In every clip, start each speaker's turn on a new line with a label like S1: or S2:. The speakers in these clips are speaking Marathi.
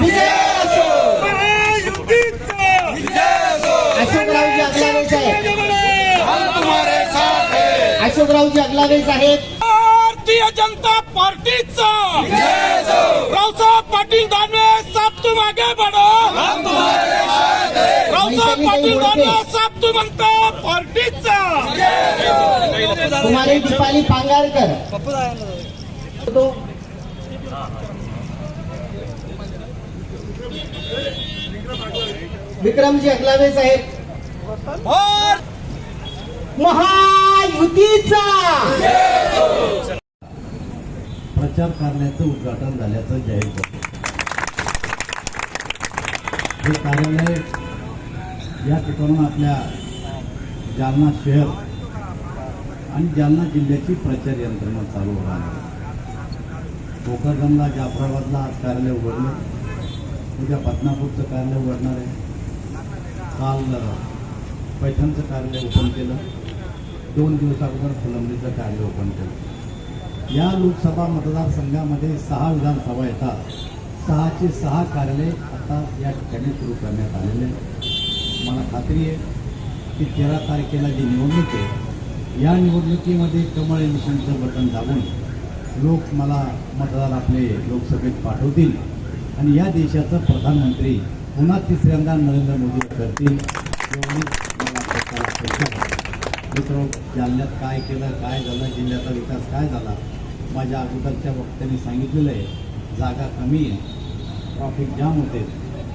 S1: विजय असो. अशोकरावजी अगलावे साहेब अशोकरावजी अगलावे साहेब
S2: भारतीय जनता पार्टीचा. रावसाहेब पाटील रावसाहेब पाटील म्हणता पार्टीचा.
S1: कुमारी दीपाली पांगारकर. तो विक्रमजी अगलावे साहेब. महायुतीचा.
S3: प्रचार कार्यालयाचं उद्घाटन झाल्याचं जाहीर करतो. हे कार्यालय या ठिकाणून आपल्या जालना शहर आणि जालना जिल्ह्याची प्रचार यंत्रणा चालू होणार आहे भोकरदनला जाफराबादला आज कार्यालय उघडलं. उद्या बदनापूरचं कार्यालय उघडणार आहे. काल पैठणचं कार्यालय ओपन केलं. दोन दिवस अगोदर फुलंब्रीचं कार्यालय ओपन केलं. या लोकसभा मतदारसंघामध्ये सहा विधानसभा येतात. सहाचे सहा कार्यालय आता या ठिकाणी सुरू करण्यात आलेले आहे. मला खात्री आहे की तेरा तारखेला जी निवडणूक आहे या निवडणुकीमध्ये कमळ मिशनचं बटन दाबून लोक मला मतदार आपले लोकसभेत पाठवतील आणि या देशाचं प्रधानमंत्री पुन्हा तिसऱ्यांदा नरेंद्र मोदी करतील एवढी मला अपेक्षा मित्र जालन्यात काय केलं काय झालं जिल्ह्याचा विकास काय झाला माझ्या अगोदरच्या वक्त्यांनी सांगितलेलं आहे जागा कमी आहे ट्रॉफिक जाम होते.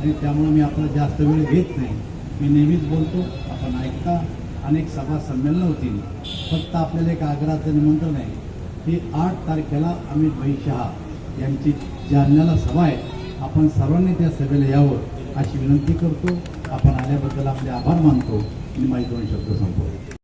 S3: आणि त्यामुळे मी आपला जास्त वेळ घेत नाही. मी नेहमीच बोलतो आपण ऐकता. अनेक सभा संमेलनं होतील. फक्त आपल्याला एक आग्रहाचं निमंत्रण आहे की आठ तारखेला अमित भाई शहा यांची जालन्याला सभा आहे. आपण सर्वांनी त्या सभेला यावं अशी विनंती करतो. आपण आल्याबद्दल आपले आभार मानतो. आणि माझे दोन शब्द संपवतो.